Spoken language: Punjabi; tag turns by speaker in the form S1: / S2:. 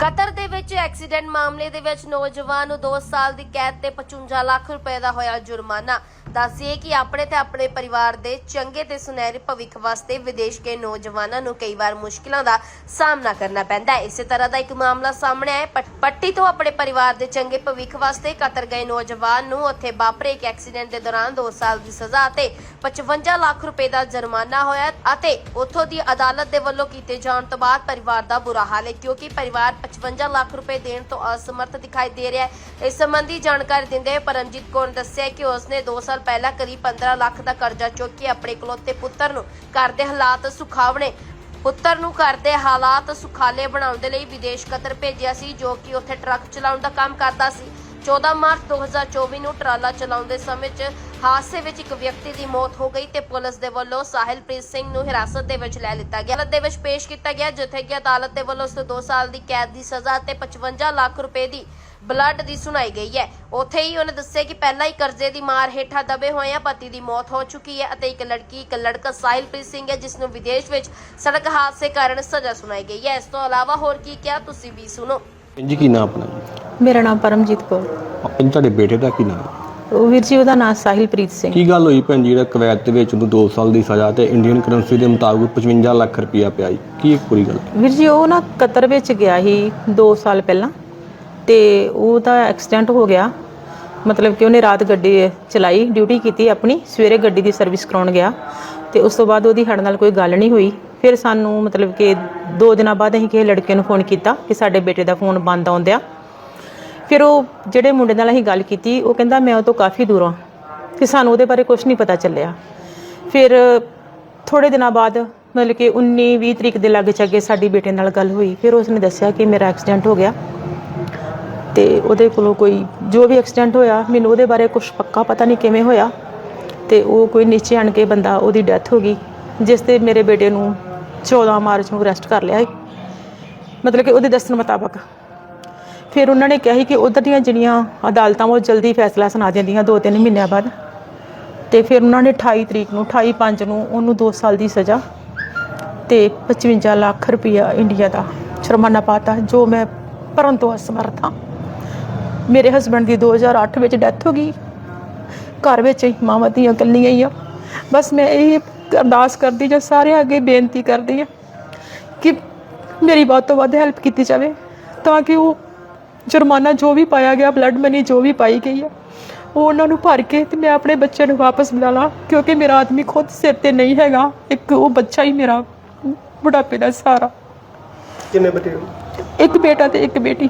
S1: ਕਤਰ ਦੇ ਵਿੱਚ ਐਕਸੀਡੈਂਟ ਮਾਮਲੇ ਦੇ ਵਿੱਚ ਨੌਜਵਾਨ ਨੂੰ 2 ਸਾਲ ਦੀ ਕੈਦ ਤੇ 55 ਲੱਖ ਰੁਪਏ ਦਾ ਹੋਇਆ ਜੁਰਮਾਨਾ। ਦੱਸਿਏ ਕਿ ਆਪਣੇ ਤੇ ਆਪਣੇ ਪਰਿਵਾਰ ਦੇ ਚੰਗੇ ਤੇ ਸੁਨਹਿਰੇ ਭਵਿੱਖ ਵਾਸਤੇ ਵਿਦੇਸ਼ ਕੇ ਨੌਜਵਾਨਾਂ ਨੂੰ ਕਈ ਵਾਰ ਮੁਸ਼ਕਿਲਾਂ ਦਾ ਸਾਹਮਣਾ ਕਰਨਾ ਪੈਂਦਾ ਹੈ। ਇਸੇ ਤਰ੍ਹਾਂ ਦਾ ਇੱਕ ਮਾਮਲਾ ਸਾਹਮਣੇ ਆਇਆ ਪੱਟੀ ਤੋਂ ਆਪਣੇ ਪਰਿਵਾਰ ਦੇ ਚੰਗੇ ਭਵਿੱਖ ਵਾਸਤੇ ਕਤਰ ਗਏ ਨੌਜਵਾਨ ਨੂੰ ਉੱਥੇ ਵਾਪਰੇ ਇੱਕ ਐਕਸੀਡੈਂਟ ਦੇ ਦੌਰਾਨ 2 ਸਾਲ ਦੀ ਸਜ਼ਾ ਅਤੇ 55 ਲੱਖ ਰੁਪਏ ਦਾ ਜੁਰਮਾਨਾ ਹੋਇਆ ਅਤੇ ਉੱਥੋਂ ਦੀ ਅਦਾਲਤ ਦੇ ਵੱਲੋਂ ਕੀਤੇ ਜਾਣ ਤੋਂ ਬਾਅਦ ਪਰਿਵਾਰ ਦਾ ਬੁਰਾ ਹਾਲ ਹੈ, ਕਿਉਂਕਿ ਪਰਿਵਾਰ 55 ਲੱਖ ਰੁਪਏ ਦੇਣ ਤੋਂ ਅਸਮਰਥ ਦਿਖਾਈ ਦੇ ਰਿਹਾ ਹੈ। ਇਸ ਸੰਬੰਧੀ ਜਾਣਕਾਰੀ ਦਿੰਦੇ ਹੋਏ ਪਰਮਜੀਤ ਕੌਰ ਦੱਸਿਆ ਕਿ ਉਸਨੇ 2 ਸਾਲ ਪਹਿਲਾਂ ਕਰੀਬ 15 ਲੱਖ ਦਾ ਕਰਜ਼ਾ ਚੁੱਕ ਕੇ ਆਪਣੇ ਇਕਲੌਤੇ ਪੁੱਤਰ ਨੂੰ ਘਰ ਦੇ ਹਾਲਾਤ ਸੁਖਾਵਣੇ, ਪੁੱਤਰ ਨੂੰ ਘਰ ਦੇ ਹਾਲਾਤ ਸੁਖਾਲੇ ਬਣਾਉਣ ਦੇ ਲਈ ਵਿਦੇਸ਼ ਕਤਰ ਭੇਜਿਆ ਸੀ, ਜੋ ਕਿ ਉੱਥੇ ਟਰੱਕ ਚਲਾਉਣ ਦਾ ਕੰਮ ਕਰਦਾ ਸੀ। 14 ਮਾਰਚ 2024 ਨੂੰ ਟਰਾਲਾ ਚਲਾਉਂਦੇ ਸਮੇਂ 'ਚ ਹਾਦਸੇ ਵਿੱਚ ਇੱਕ ਵਿਅਕਤੀ ਦੀ ਮੌਤ ਹੋ ਗਈ ਤੇ ਪੁਲਿਸ ਦੇ ਵੱਲੋਂ ਸਾਹਿਲਪ੍ਰੀਤ ਸਿੰਘ ਨੂੰ ਹਿਰਾਸਤ ਦੇ ਵਿੱਚ ਲੈ ਲਿੱਤਾ ਗਿਆ। ਅਦਾਲਤ ਦੇ ਵਿੱਚ ਪੇਸ਼ ਕੀਤਾ ਗਿਆ ਜਿੱਥੇ ਕਿ ਅਦਾਲਤ ਦੇ ਵੱਲੋਂ ਉਸ ਨੂੰ 2 ਸਾਲ ਦੀ ਕੈਦ ਦੀ ਸਜ਼ਾ ਤੇ 55 ਲੱਖ ਰੁਪਏ ਦੀ ਬਲੱਡ ਦੀ ਸੁਣਾਈ ਗਈ ਹੈ। ਉੱਥੇ ਹੀ ਉਹਨੇ ਦੱਸਿਆ ਕਿ ਪਹਿਲਾਂ ਹੀ ਕਰਜ਼ੇ ਦੀ ਮਾਰ ਹੇਠਾਂ ਦਬੇ ਹੋਏ ਆ ਪਤੀ ਦੀ ਮੌਤ ਹੋ ਚੁੱਕੀ ਹੈ ਅਤੇ ਇੱਕ ਲੜਕੀ ਇੱਕ ਲੜਕਾ ਸਾਹਿਲਪ੍ਰੀਤ ਸਿੰਘ ਹੈ ਜਿਸ ਨੂੰ ਵਿਦੇਸ਼ ਵਿੱਚ ਸੜਕ ਹਾਦਸੇ ਕਾਰਨ ਸਜ਼ਾ ਸੁਣਾਈ ਗਈ ਹੈ। ਇਸ ਤੋਂ ਇਲਾਵਾ ਹੋਰ ਕੀ ਕਿਹਾ ਤੁਸੀਂ ਵੀ ਸੁਣੋ।
S2: ਜੀ ਕੀ ਨਾਮ ਆਪਣਾ?
S3: ਮੇਰਾ ਨਾਮ ਪਰਮਜੀਤ ਕੌਰ।
S2: ਤੁਹਾਡੇ ਬੇਟੇ ਦਾ ਕੀ ਨਾਮ?
S3: ਉਹ ਵੀਰ ਜੀ ਉਹਦਾ ਨਾਮ ਸਾਹਿਲਪ੍ਰੀਤ ਸਿੰਘ।
S2: ਕੀ ਗੱਲ ਹੋਈ ਭੈਣ ਜੀ? ਜਿਹੜਾ ਕਵੈਤ ਦੇ ਵਿੱਚ ਉਹਨੂੰ 2 ਸਾਲ ਦੀ ਸਜ਼ਾ ਤੇ ਇੰਡੀਅਨ ਕਰੰਸੀ ਦੇ ਮੁਤਾਬਕ 55 ਲੱਖ ਰੁਪਇਆ ਪਿਆ ਜੀ। ਕੀ ਇਹ ਪੂਰੀ ਗੱਲ?
S3: ਵੀਰ ਜੀ ਉਹ ਨਾ ਕਤਰ ਵਿੱਚ ਗਿਆ ਸੀ 2 ਸਾਲ ਪਹਿਲਾਂ ਤੇ ਉਹਦਾ ਐਕਸੀਡੈਂਟ ਹੋ ਗਿਆ। ਮਤਲਬ ਕਿ ਉਹਨੇ ਰਾਤ ਗੱਡੀ ਚਲਾਈ ਡਿਊਟੀ ਕੀਤੀ ਆਪਣੀ ਸਵੇਰੇ ਗੱਡੀ ਦੀ ਸਰਵਿਸ ਕਰਾਉਣ ਗਿਆ ਤੇ ਉਸ ਤੋਂ ਬਾਅਦ ਉਹਦੀ ਸਾਡੇ ਨਾਲ ਕੋਈ ਗੱਲ ਨਹੀਂ ਹੋਈ। ਫਿਰ ਸਾਨੂੰ ਮਤਲਬ ਕਿ 2 ਦਿਨਾਂ ਬਾਅਦ ਅਸੀਂ ਕਿਸੇ ਲੜਕੇ ਨੂੰ ਫੋਨ ਕੀਤਾ ਕਿ ਸਾਡੇ ਬੇਟੇ ਦਾ ਫੋਨ ਬੰਦ ਆਉਂਦਿਆ ਫਿਰ ਉਹ ਜਿਹੜੇ ਮੁੰਡੇ ਨਾਲ ਅਸੀਂ ਗੱਲ ਕੀਤੀ, ਉਹ ਕਹਿੰਦਾ ਮੈਂ ਉਹ ਤੋਂ ਕਾਫੀ ਦੂਰ ਹਾਂ। ਕਿ ਸਾਨੂੰ ਉਹਦੇ ਬਾਰੇ ਕੁਝ ਨਹੀਂ ਪਤਾ ਚੱਲਿਆ। ਫਿਰ ਥੋੜੇ ਦਿਨਾਂ ਬਾਅਦ ਮਤਲਬ ਕਿ 19 20 ਤਰੀਕ ਦੇ ਲਾਗੇ ਚਾਗੇ ਸਾਡੀ ਬੇਟੇ ਨਾਲ ਗੱਲ ਹੋਈ। ਫਿਰ ਉਸਨੇ ਦੱਸਿਆ ਕਿ ਮੇਰਾ ਐਕਸੀਡੈਂਟ ਹੋ ਗਿਆ। ਤੇ ਉਹਦੇ ਕੋਲੋਂ ਕੋਈ ਜੋ ਵੀ ਐਕਸੀਡੈਂਟ ਹੋਇਆ, ਮੈਨੂੰ ਉਹਦੇ ਬਾਰੇ ਕੁਝ ਪੱਕਾ ਪਤਾ ਨਹੀਂ ਕਿਵੇਂ ਹੋਇਆ। ਤੇ ਉਹ ਕੋਈ ਨੀਚੇ ਆਣ ਕੇ ਬੰਦਾ ਉਹਦੀ ਡੈਥ ਹੋ ਗਈ, ਜਿਸ ਤੇ ਮੇਰੇ ਬੇਟੇ ਨੂੰ 14 ਮਾਰਚ ਨੂੰ ਅਰੈਸਟ ਕਰ ਲਿਆ। ਮਤਲਬ ਕਿ ਉਹਦੇ ਦੱਸਣ ਮੁਤਾਬਕ। ਫਿਰ ਉਹਨਾਂ ਨੇ ਕਿਹਾ ਸੀ ਕਿ ਉਧਰ ਦੀਆਂ ਜਿਹੜੀਆਂ ਅਦਾਲਤਾਂ ਉਹ ਜਲਦੀ ਫੈਸਲਾ ਸੁਣਾ ਦਿੰਦੀਆਂ 2-3 ਮਹੀਨਿਆਂ ਬਾਅਦ। ਤੇ ਫਿਰ ਉਹਨਾਂ ਨੇ 28 ਤਰੀਕ ਨੂੰ 28 ਪੰਜ ਨੂੰ ਉਹਨੂੰ 2 ਸਾਲ ਦੀ ਸਜ਼ਾ ਤੇ 55 ਲੱਖ ਰੁਪਇਆ ਇੰਡੀਆ ਦਾ ਜੁਰਮਾਨਾ ਪਾਤਾ ਜੋ ਮੈਂ ਭਰਨ ਤੋਂ ਅਸਮਰਥ ਹਾਂ। ਮੇਰੇ ਹਸਬੰਡ ਦੀ 2008 ਵਿੱਚ ਡੈਥ ਹੋ ਗਈ। ਘਰ ਵਿੱਚ ਹੀ ਮਾਵਾਂ ਧੀਆਂ ਇਕੱਲੀਆਂ ਹੀ ਆ। ਬਸ ਮੈਂ ਇਹ ਅਰਦਾਸ ਕਰਦੀ ਜਾਂ ਸਾਰਿਆਂ ਅੱਗੇ ਬੇਨਤੀ ਕਰਦੀ ਆ ਕਿ ਮੇਰੀ ਵੱਧ ਤੋਂ ਵੱਧ ਹੈਲਪ ਕੀਤੀ ਜਾਵੇ ਤਾਂ ਕਿ ਉਹ ਜੁਰਮਾਨਾ ਜੋ ਵੀ ਪਾਇਆ ਗਿਆ ਬਲੱਡ ਮਨੀ ਜੋ ਵੀ ਪਾਈ ਗਈ ਆ ਉਹ ਉਹਨਾਂ ਨੂੰ ਭਰ ਕੇ ਤੇ ਮੈਂ ਆਪਣੇ ਬੱਚੇ ਨੂੰ ਵਾਪਸ ਮਿਲਾ ਲਾਂ ਕਿਉਂਕਿ ਮੇਰਾ ਆਦਮੀ ਖੁਦ ਸਿਰ ਤੇ ਨਹੀਂ ਹੈਗਾ ਇੱਕ ਉਹ ਬੱਚਾ ਹੀ ਮੇਰਾ ਬੁਢਾਪੇ ਦਾ ਸਹਾਰਾ
S4: ਕਿੰਨੇ ਹੋ?
S3: ਇੱਕ ਬੇਟਾ ਤੇ ਇੱਕ ਬੇਟੀ